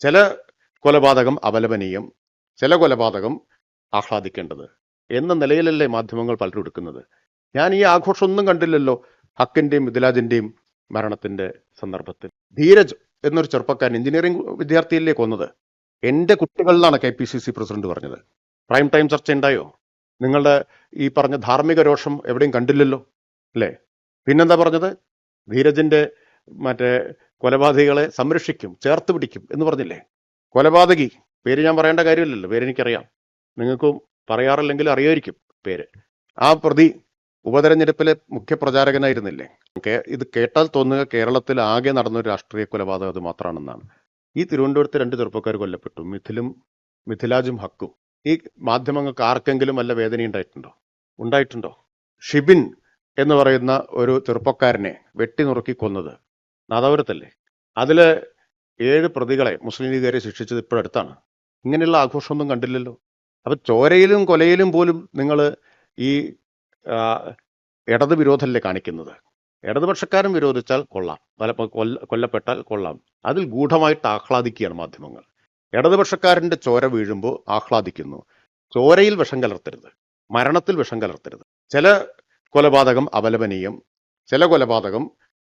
ചില കൊലപാതകം അപലപനീയം ചില കൊലപാതകം ആഹ്ലാദിക്കേണ്ടത് എന്ന നിലയിലല്ലേ മാധ്യമങ്ങൾ പലരും എടുക്കുന്നത്. ഞാൻ ഈ ആഘോഷം ഒന്നും കണ്ടില്ലല്ലോ ഹക്കിന്റെയും മിഥിലാജിന്റെയും മരണത്തിന്റെ സന്ദർഭത്തിൽ. ധീരജ് എന്നൊരു ചെറുപ്പക്കാരൻ എഞ്ചിനീയറിംഗ് വിദ്യാർത്ഥിയല്ലേ കൊന്നത്? എന്റെ കുട്ടികളിലാണ് K P C C president പറഞ്ഞത്. പ്രൈം ടൈം ചർച്ച ഉണ്ടായോ നിങ്ങളുടെ ഈ പറഞ്ഞ ധാർമ്മിക രോഷം എവിടെയും കണ്ടില്ലല്ലോ അല്ലേ? പിന്നെന്താ പറഞ്ഞത്? ധീരജിന്റെ മറ്റേ കൊലപാതകികളെ സംരക്ഷിക്കും ചേർത്ത് പിടിക്കും എന്ന് പറഞ്ഞില്ലേ? കൊലപാതകി പേര് ഞാൻ പറയേണ്ട കാര്യമില്ലല്ലോ പേര് എനിക്കറിയാം. നിങ്ങൾക്കും പറയാറില്ലെങ്കിൽ അറിയായിരിക്കും പേര്. ആ പ്രതി ഉപതെരഞ്ഞെടുപ്പിലെ മുഖ്യ പ്രചാരകനായിരുന്നില്ലേ? ഇത് കേട്ടാൽ തോന്നുക കേരളത്തിൽ ആകെ നടന്ന ഒരു രാഷ്ട്രീയ കൊലപാതകം അത് മാത്രമാണെന്നാണ്. ഈ തിരുവനന്തപുരത്ത് രണ്ട് ചെറുപ്പക്കാർ കൊല്ലപ്പെട്ടു മിഥിലും മിഥിലാജും ഹക്കും. ഈ മാധ്യമങ്ങൾക്ക് ആർക്കെങ്കിലും വല്ല വേദന ഉണ്ടായിട്ടുണ്ടോ? ഉണ്ടായിട്ടുണ്ടോ? ഷിബിൻ എന്ന് പറയുന്ന ഒരു ചെറുപ്പക്കാരനെ വെട്ടി നുറുക്കി കൊന്നത്. നാദാപുരത്തല്ലേ? അതിൽ ഏഴ് പ്രതികളെ മുസ്ലിം ലീഗുകാരെ ശിക്ഷിച്ചത് ഇപ്പോഴടുത്താണ് ഇങ്ങനെയുള്ള ആഘോഷമൊന്നും കണ്ടില്ലല്ലോ. അപ്പൊ ചോരയിലും കൊലയിലും പോലും നിങ്ങൾ ഈ ഇടത് വിരോധമല്ലേ കാണിക്കുന്നത്? ഇടതുപക്ഷക്കാരൻ വിരോധിച്ചാൽ കൊള്ളാം. കൊല്ല കൊല്ലപ്പെട്ടാൽ കൊള്ളാം. അതിൽ ഗൂഢമായിട്ട് ആഹ്ലാദിക്കുകയാണ് മാധ്യമങ്ങൾ. ഇടതുപക്ഷക്കാരന്റെ ചോര വീഴുമ്പോൾ ആഹ്ലാദിക്കുന്നു. ചോരയിൽ വിഷം കലർത്തരുത്. മരണത്തിൽ വിഷം കലർത്തരുത്. ചില കൊലപാതകം അപലപനീയം ചില കൊലപാതകം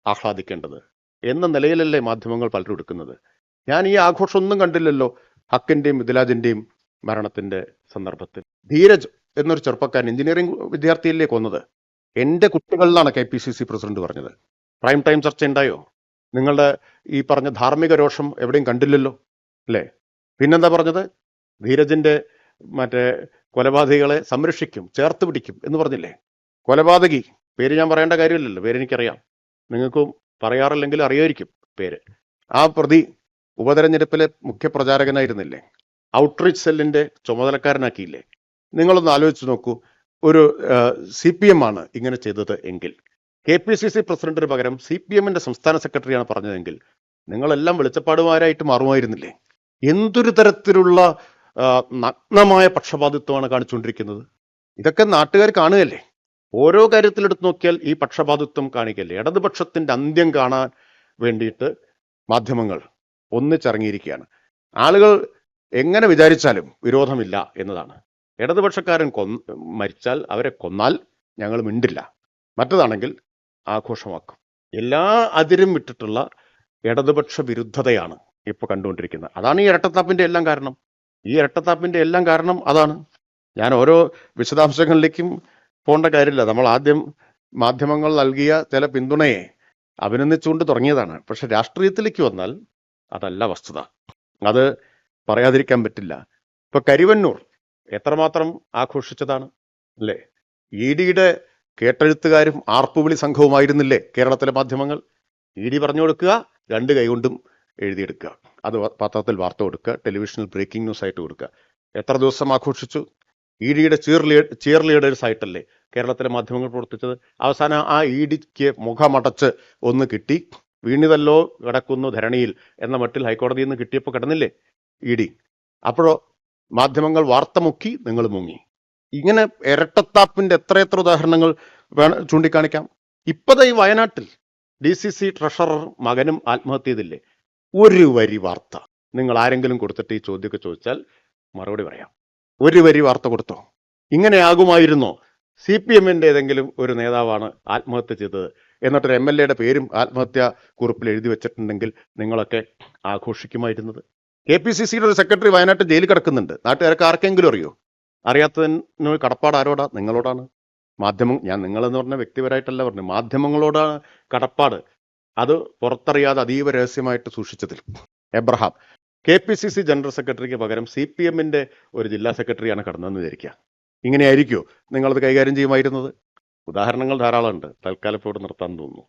ആഹ്ലാദിക്കേണ്ടത് എന്ന നിലയിലല്ലേ മാധ്യമങ്ങൾ പലരും എടുക്കുന്നത്? ഞാൻ ഈ ആഘോഷം ഒന്നും കണ്ടില്ലല്ലോ ഹക്കിന്റെയും മിഥിലാജിന്റെയും മരണത്തിന്റെ സന്ദർഭത്തിൽ. ധീരജ് എന്നൊരു ചെറുപ്പക്കാരൻ എഞ്ചിനീയറിംഗ് വിദ്യാർത്ഥിയല്ലേ കൊന്നത്? എന്റെ കുട്ടികളിലാണ് K P C C president പറഞ്ഞത്. പ്രൈം ടൈം ചർച്ച ഉണ്ടായോ? നിങ്ങളുടെ ഈ പറഞ്ഞ ധാർമ്മിക രോഷം എവിടെയും കണ്ടില്ലല്ലോ അല്ലേ? പിന്നെന്താ പറഞ്ഞത്? ധീരജിന്റെ മറ്റേ കൊലപാതകികളെ സംരക്ഷിക്കും ചേർത്ത് പിടിക്കും എന്ന് പറഞ്ഞില്ലേ? കൊലപാതകി പേര് ഞാൻ പറയേണ്ട കാര്യമില്ലല്ലോ പേര് എനിക്കറിയാം നിങ്ങൾക്കും പറയാറില്ലെങ്കിൽ അറിയായിരിക്കും പേര്. ആ പ്രതി ഉപതെരഞ്ഞെടുപ്പിലെ മുഖ്യ പ്രചാരകനായിരുന്നില്ലേ? ഔട്ട്റീച്ച് സെല്ലിന്റെ ചുമതലക്കാരനാക്കിയില്ലേ? നിങ്ങളൊന്ന് ആലോചിച്ച് നോക്കൂ. ഒരു സി പി എം ആണ് ഇങ്ങനെ ചെയ്തത് എങ്കിൽ. കെ പി സി സി പ്രസിഡന്റിന് പകരം സി പി എമ്മിന്റെ സംസ്ഥാന സെക്രട്ടറിയാണ് പറഞ്ഞതെങ്കിൽ നിങ്ങളെല്ലാം വെളിച്ചപ്പാടുമാരായിട്ട് മാറുമായിരുന്നില്ലേ? എന്തൊരു തരത്തിലുള്ള നഗ്നമായ പക്ഷപാതിത്വമാണ് കാണിച്ചുകൊണ്ടിരിക്കുന്നത്? ഇതൊക്കെ നാട്ടുകാർ കാണുകയല്ലേ? ഓരോ കാര്യത്തിലെടുത്ത് നോക്കിയാൽ ഈ പക്ഷപാതിത്വം കാണിക്കല്ലേ? ഇടതുപക്ഷത്തിന്റെ അന്ത്യം കാണാൻ വേണ്ടിയിട്ട് മാധ്യമങ്ങൾ ഒന്നിച്ചിറങ്ങിയിരിക്കുകയാണ്. ആളുകൾ എങ്ങനെ വിചാരിച്ചാലും വിരോധമില്ല എന്നതാണ്. ഇടതുപക്ഷക്കാരൻ കൊന്ന് മരിച്ചാൽ അവരെ കൊന്നാൽ ഞങ്ങൾ മിണ്ടില്ല. മറ്റതാണെങ്കിൽ ആഘോഷമാക്കും. എല്ലാ അതിരും വിട്ടിട്ടുള്ള ഇടതുപക്ഷ വിരുദ്ധതയാണ് ഇപ്പോൾ കണ്ടുകൊണ്ടിരിക്കുന്നത്. അതാണ് ഈ ഇരട്ടത്താപ്പിന്റെ എല്ലാം കാരണം. ഈ ഇരട്ടത്താപ്പിന്റെ എല്ലാം കാരണം അതാണ്. ഞാൻ ഓരോ വിശദാംശങ്ങളിലേക്കും പോകേണ്ട കാര്യമില്ല. നമ്മൾ ആദ്യം മാധ്യമങ്ങൾ നൽകിയ ചില പിന്തുണയെ അഭിനന്ദിച്ചുകൊണ്ട് തുടങ്ങിയതാണ്. പക്ഷെ രാഷ്ട്രീയത്തിലേക്ക് വന്നാൽ അതല്ല വസ്തുത. അത് പറയാതിരിക്കാൻ പറ്റില്ല. ഇപ്പൊ കരിവന്നൂർ എത്രമാത്രം ആഘോഷിച്ചതാണ്? അല്ലേ? ഇ ഡിയുടെ കേട്ടെഴുത്തുകാരും ആർപ്പുവിളി സംഘവുമായിരുന്നില്ലേ കേരളത്തിലെ മാധ്യമങ്ങൾ? ഇ ഡി പറഞ്ഞു കൊടുക്കുക രണ്ട് കൈകൊണ്ടും എഴുതിയെടുക്കുക. അത് പത്രത്തിൽ വാർത്ത കൊടുക്കുക ടെലിവിഷനിൽ ബ്രേക്കിംഗ് ന്യൂസ് ആയിട്ട് കൊടുക്കുക. എത്ര ദിവസം ആഘോഷിച്ചു? ഇ ഡിയുടെ ചീർ ലീഡേഴ്സ് ആയിട്ടല്ലേ കേരളത്തിലെ മാധ്യമങ്ങൾ പ്രവർത്തിച്ചത്. അവസാനം ആ ഇ ഡിക്ക് മുഖമടച്ച് ഒന്ന് കിട്ടി. വീണിതല്ലോ കിടക്കുന്നു ധരണിയിൽ എന്ന മട്ടിൽ ഹൈക്കോടതിയിൽ നിന്ന് കിട്ടിയപ്പോൾ കിടന്നില്ലേ ഇ ഡി. അപ്പോഴോ മാധ്യമങ്ങൾ വാർത്ത മുക്കി നിങ്ങൾ മുങ്ങി. ഇങ്ങനെ ഇരട്ടത്താപ്പിന്റെ എത്രയെത്ര ഉദാഹരണങ്ങൾ വേണം ചൂണ്ടിക്കാണിക്കാം. ഇപ്പതാ ഈ വയനാട്ടിൽ ഡി സി സി ട്രഷറർ മകനും ആത്മഹത്യ ചെയ്തില്ലേ ഒരു വരി വാർത്ത. നിങ്ങൾ ആരെങ്കിലും കൊടുത്തിട്ട് ഈ ചോദ്യമൊക്കെ ചോദിച്ചാൽ മറുപടി പറയാം. ഒരു വരി വാർത്ത കൊടുത്തോ. ഇങ്ങനെയാകുമായിരുന്നോ? സി പി എമ്മിന്റെ ഏതെങ്കിലും ഒരു നേതാവാണ് ആത്മഹത്യ ചെയ്തത് എന്നിട്ടൊരു എം എൽ എയുടെ പേരും ആത്മഹത്യാ കുറിപ്പിൽ എഴുതി വെച്ചിട്ടുണ്ടെങ്കിൽ നിങ്ങളൊക്കെ ആഘോഷിക്കുമായിരുന്നത്. കെ പി സി സിയുടെ ഒരു സെക്രട്ടറി വയനാട്ടിൽ ജയിലിൽ കിടക്കുന്നുണ്ട്. നാട്ടുകാർക്ക് ആർക്കെങ്കിലും അറിയോ? അറിയാത്തതിന് കടപ്പാട് ആരോടാ? നിങ്ങളോടാണ്. മാധ്യമം ഞാൻ നിങ്ങളെന്ന് പറഞ്ഞ വ്യക്തിപരമായിട്ടല്ല പറഞ്ഞു മാധ്യമങ്ങളോടാണ് കടപ്പാട്. അത് പുറത്തറിയാതെ അതീവ രഹസ്യമായിട്ട് സൂക്ഷിച്ചതിൽ. Abraham K P C C general സെക്രട്ടറിക്ക് പകരം സി പി എമ്മിന്റെ ഒരു ജില്ലാ സെക്രട്ടറിയാണ് കടന്നതെന്ന് വിചാരിക്കുക. ഇങ്ങനെയായിരിക്കുമോ നിങ്ങളത് കൈകാര്യം ചെയ്യുമായിരുന്നത്? ഉദാഹരണങ്ങൾ ധാരാളമുണ്ട്. തൽക്കാലം ഇപ്പോൾ ഇവിടെ നിർത്താൻ തോന്നുന്നു.